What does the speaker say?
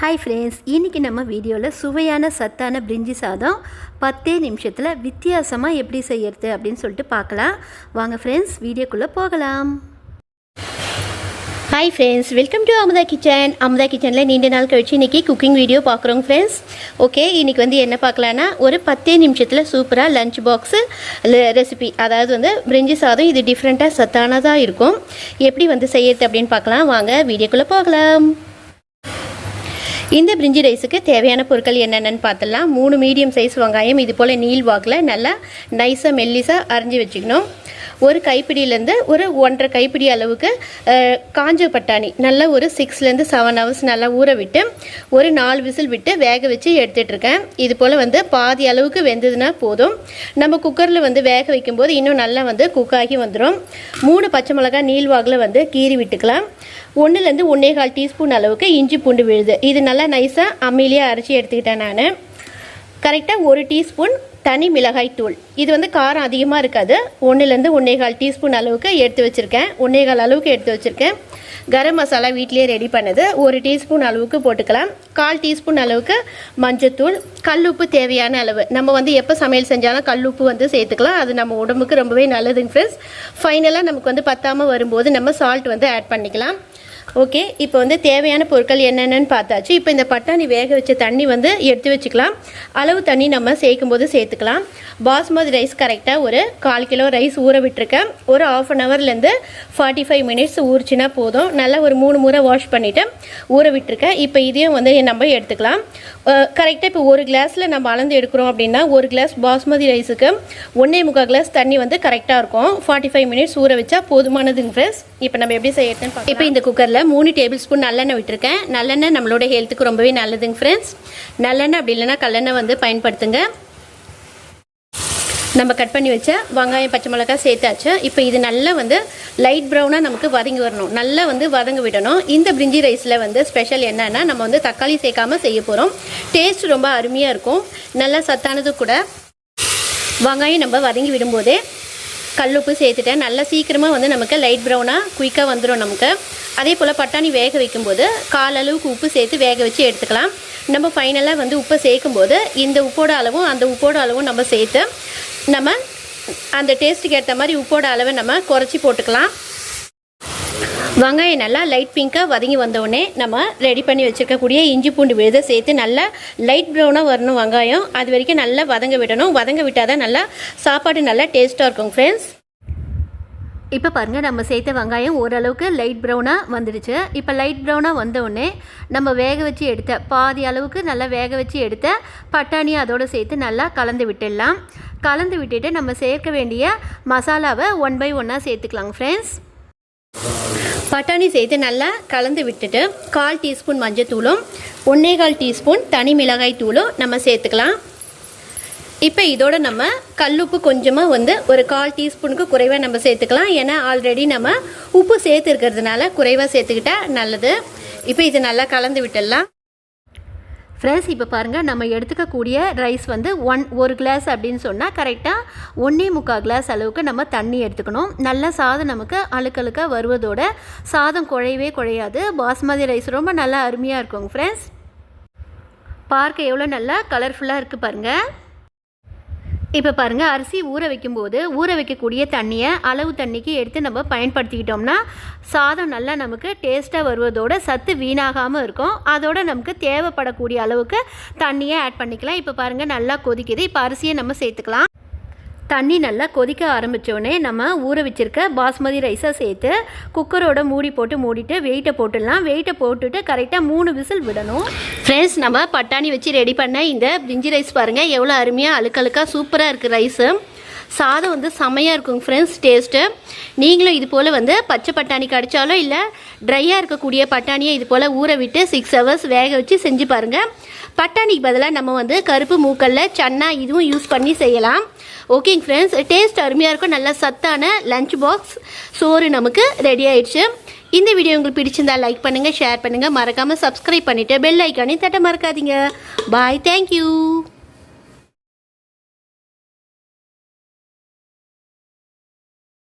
Hi friends இன்றைக்கி நம்ம வீடியோவில் சுவையான சத்தான பிரிஞ்சி சாதம் பத்தே நிமிஷத்தில் வித்தியாசமாக எப்படி செய்யறது அப்படின்னு சொல்லிட்டு பார்க்கலாம். வாங்க ஃப்ரெண்ட்ஸ் வீடியோக்குள்ளே போகலாம். Hi friends welcome to Amudha kitchen Amudha கிச்சனில் நீண்ட நாள் கழிச்சு இன்றைக்கி குக்கிங் வீடியோ பார்க்குறோங்க ஃப்ரெண்ட்ஸ் ஓகே இன்றைக்கி வந்து என்ன பார்க்கலான்னா ஒரு பத்தே நிமிஷத்தில் சூப்பராக லஞ்ச் பாக்ஸு ரெசிபி அதாவது வந்து பிரிஞ்சி சாதம் இது டிஃப்ரெண்ட்டாக சத்தானதாக இருக்கும். எப்படி வந்து செய்யறது அப்படின்னு பார்க்கலாம். வாங்க வீடியோக்குள்ளே போகலாம். இந்த பிரிஞ்சி ரைஸுக்கு தேவையான பொருட்கள் என்னென்னு பார்த்துடலாம். மூணு மீடியம் சைஸ் வெங்காயம் இது போல் நீல் வாக்கில் நல்லா நைஸாக மெல்லிஸாக அரைஞ்சி வச்சுக்கணும். ஒரு கைப்பிடியிலேருந்து ஒரு ஒன்றரை கைப்பிடி அளவுக்கு காஞ்ச பட்டாணி நல்லா ஒரு சிக்ஸ்லேருந்து செவன் ஹவர்ஸ் நல்லா ஊற விட்டு ஒரு நாலு விசில் விட்டு வேக வச்சு எடுத்துகிட்ருக்கேன் இது போல் வந்து பாதி அளவுக்கு வெந்ததுன்னா போதும். நம்ம குக்கரில் வந்து வேக வைக்கும்போது இன்னும் நல்லா வந்து குக் ஆகி வந்துடும் மூணு பச்சை மிளகாய் நீள்வாகில் வந்து கீறி விட்டுக்கலாம். ஒன்றுலேருந்து ஒன்றே கால் டீஸ்பூன் அளவுக்கு இஞ்சி பூண்டு விழுது. இது நல்லா நைஸாக அம்மிலேயே அரைச்சி எடுத்துக்கிட்டேன் நான். கரெக்டாக ஒரு டீஸ்பூன் தனி மிளகாய் தூள். இது வந்து காரம் அதிகமாக இருக்காது. ஒன்றுலேருந்து ஒன்றேகால் டீஸ்பூன் அளவுக்கு எடுத்து வச்சுருக்கேன். ஒன்றேகால் அளவுக்கு எடுத்து வச்சுருக்கேன். கரம் மசாலா வீட்டிலேயே ரெடி பண்ணது. ஒரு டீஸ்பூன் அளவுக்கு போட்டுக்கலாம். கால் டீஸ்பூன் அளவுக்கு மஞ்சத்தூள் கல்லுப்பு தேவையான அளவு. நம்ம வந்து எப்போ சமையல் செஞ்சாலும் கல்லுப்பு வந்து சேர்த்துக்கலாம். அது நம்ம உடம்புக்கு ரொம்பவே நல்லதுங்க ஃப்ரெண்ட்ஸ் ஃபைனலாக நமக்கு வந்து பத்தாமல் வரும்போது நம்ம சால்ட் வந்து ஆட் பண்ணிக்கலாம். ஓகே இப்போ வந்து தேவையான பொருட்கள் என்னென்னு பார்த்தாச்சு. இப்போ இந்த பட்டாணி வேக வச்ச தண்ணி வந்து எடுத்து வச்சுக்கலாம். அளவு தண்ணி நம்ம சேர்க்கும் போது சேர்த்துக்கலாம். பாஸ்மதி ரைஸ் கரெக்டாக ஒரு கால் கிலோ ரைஸ் ஊற விட்டுருக்கேன். ஒரு ஆஃப் அன் ஹவர்லேருந்து ஃபார்ட்டி ஃபைவ் மினிட்ஸ் ஊறிச்சின்னா போதும். நல்லா ஒரு மூணு முறை வாஷ் பண்ணிவிட்டு ஊற விட்டுருக்கேன். இப்போ இதையும் வந்து நம்ம எடுத்துக்கலாம். கரெக்டாக இப்போ ஒரு கிளாஸில் நம்ம அளந்து எடுக்கிறோம் அப்படின்னா ஒரு கிளாஸ் பாஸ்மதி ரைஸுக்கு ஒன்றே முக்கால் கிளாஸ் தண்ணி வந்து கரெக்டாக இருக்கும். ஃபார்ட்டி ஃபைவ் மினிட்ஸ் ஊற வச்சா போதுமானதுங்க ஃப்ரெண்ட்ஸ் இப்போ நம்ம எப்படி செய்யறதுன்னு பார்க்கலாம். இப்போ இந்த குக்கரில் மூணு டேபிள் ஸ்பூன் நல்லெண்ணெய் விட்டுருக்கேன். நல்லெண்ணெய் நம்மளோட ஹெல்த்துக்கு ரொம்பவே நல்லதுங்க ஃப்ரெண்ட்ஸ் நல்லெண்ணெய் அப்படி இல்லைன்னா கல்லெண்ணெய் வந்து பயன்படுத்துங்க. நம்ம கட் பண்ணி வச்ச வெங்காயம் பச்சை மிளகாய் சேர்த்தாச்சு. இப்போ இது நல்லா வந்து லைட் ப்ரௌனாக நமக்கு வதங்கி வரணும். நல்லா வந்து வதங்க விடணும். இந்த பிரிஞ்சி ரைஸில் வந்து ஸ்பெஷல் என்னென்னா நம்ம வந்து தக்காளி சேர்க்காம செய்ய போகிறோம் டேஸ்ட் ரொம்ப அருமையாக இருக்கும். நல்லா சத்தானது கூட. வெங்காயம் நம்ம வதங்கி விடும்போதே கல்லுப்பு சேர்த்துட்டேன் நல்லா சீக்கிரமாக வந்து நமக்கு லைட் ப்ரௌனாக குயிக்காக வந்துடும் நமக்கு. அதே போல் பட்டாணி வேக வைக்கும்போது கால் அளவுக்கு உப்பு சேர்த்து வேக வச்சு எடுத்துக்கலாம். நம்ம ஃபைனலாக வந்து உப்பை சேர்க்கும்போது இந்த உப்போட அளவும் அந்த உப்போட அளவும் நம்ம சேர்த்து நம்ம அந்த டேஸ்ட்டுக்கு ஏற்ற மாதிரி உப்போட அளவை நம்ம குறைச்சி போட்டுக்கலாம். வெங்காயம் நல்லா லைட் பிங்க்காக வதங்கி வந்தோடனே நம்ம ரெடி பண்ணி வச்சுருக்கக்கூடிய இஞ்சி பூண்டு விழுதை சேர்த்து நல்லா லைட் ப்ரௌனாக வரணும் வெங்காயம். அது வரைக்கும் நல்லா வதங்க விடணும். வதங்க விட்டால் தான் நல்லா சாப்பாடு நல்லா டேஸ்ட்டாக இருக்கும் ஃப்ரெண்ட்ஸ் இப்போ பாருங்கள் நம்ம சேர்த்த வெங்காயம் ஓரளவுக்கு லைட் ப்ரௌனாக வந்துடுச்சு. இப்போ லைட் ப்ரௌனாக வந்தோடனே நம்ம வேக வச்சு எடுத்த பாதி அளவுக்கு நல்லா வேக வச்சு எடுத்த பட்டாணி அதோடு சேர்த்து நல்லா கலந்து விட்டுடலாம். கலந்து விட்டுட்டு நம்ம சேர்க்க வேண்டிய மசாலாவை ஒன் பை ஒன்னாக சேர்த்துக்கலாங்க ஃப்ரெண்ட்ஸ் பட்டாணி சேர்த்து நல்லா கலந்து விட்டுட்டு கால் டீஸ்பூன் மஞ்சத்தூளும் ஒன்றே கால் டீஸ்பூன் தனி மிளகாய் தூளும் நம்ம சேர்த்துக்கலாம். இப்போ இதோட நம்ம கல்லுப்பு கொஞ்சமாக வந்து ஒரு கால் டீஸ்பூனுக்கு குறைவாக நம்ம சேர்த்துக்கலாம். ஏன்னா ஆல்ரெடி நம்ம உப்பு சேர்த்துருக்கிறதுனால குறைவாக சேர்த்துக்கிட்டா நல்லது. இப்போ இது நல்லா கலந்து விட்டுடலாம். ஃப்ரெண்ட்ஸ் இப்போ பாருங்கள் நம்ம எடுத்துக்கக்கூடிய ரைஸ் வந்து ஒன் ஒரு கிளாஸ் அப்படின்னு சொன்னால் கரெக்டாக ஒன்றே முக்கால் கிளாஸ் அளவுக்கு நம்ம தண்ணி எடுத்துக்கணும். நல்ல சாதம் நமக்கு அழுக்கழுக்காக வருவதோட சாதம் குழையவே குழையாது. பாஸ்மதி ரைஸ் ரொம்ப நல்லா அருமையாக இருக்குங்க ஃப்ரெண்ட்ஸ் பார்க்க எவ்வளோ நல்லா கலர்ஃபுல்லாக இருக்குது பாருங்கள் இப்போ பாருங்கள் அரிசி ஊற வைக்கும்போது ஊற வைக்கக்கூடிய தண்ணியை அளவு தண்ணிக்கு எடுத்து நம்ம பயன்படுத்திக்கிட்டோம்னா சாதம் நல்லா நமக்கு டேஸ்ட்டாக வருவதோட சத்து வீணாகாமல் இருக்கும். அதோட நமக்கு தேவைப்படக்கூடிய அளவுக்கு தண்ணியை ஆட் பண்ணிக்கலாம். இப்போ பாருங்கள் நல்லா கொதிக்குது. இப்போ அரிசியை நம்ம சேர்த்துக்கலாம். தண்ணி நல்லா கொதிக்க ஆரம்பித்தோடனே நம்ம ஊற வச்சிருக்க பாஸ்மதி ரைஸை சேர்த்து குக்கரோட மூடி போட்டு மூடிட்டு வெயிட்டை போட்டுடலாம். வெயிட்டை போட்டுட்டு கரெக்டாக மூணு விசில் விடணும். ஃப்ரெண்ட்ஸ் நம்ம பட்டாணி வச்சு ரெடி பண்ண இந்த பிரிஞ்சி ரைஸ் பாருங்கள் எவ்வளோ அருமையாக அழுக்கழுக்காக சூப்பராக இருக்குது ரைஸு சாதம் வந்து செமையாக இருக்குங்க ஃப்ரெண்ட்ஸ் டேஸ்ட்டு நீங்களும் இது போல் வந்து பச்சை பட்டாணி கிடச்சாலோ இல்லை ட்ரையாக இருக்கக்கூடிய பட்டாணியை இது போல் ஊற விட்டு சிக்ஸ் ஹவர்ஸ் வேக வச்சு செஞ்சு பாருங்கள் பட்டாணிக்கு பதிலாக நம்ம வந்து கருப்பு மூக்கல்ல சன்னா இதுவும் யூஸ் பண்ணி செய்யலாம். ஓகேங்க ஃப்ரெண்ட்ஸ் டேஸ்ட் அருமையாக இருக்கும். நல்ல சத்தான லஞ்ச் பாக்ஸ் சோறு நமக்கு ரெடி ஆயிடுச்சு. இந்த வீடியோ உங்களுக்கு பிடிச்சிருந்தா லைக் பண்ணுங்கள் ஷேர் பண்ணுங்கள் மறக்காமல் சப்ஸ்கிரைப் பண்ணிவிட்டு பெல் ஐக்கானையும் தட்ட மறக்காதீங்க. Bye thank you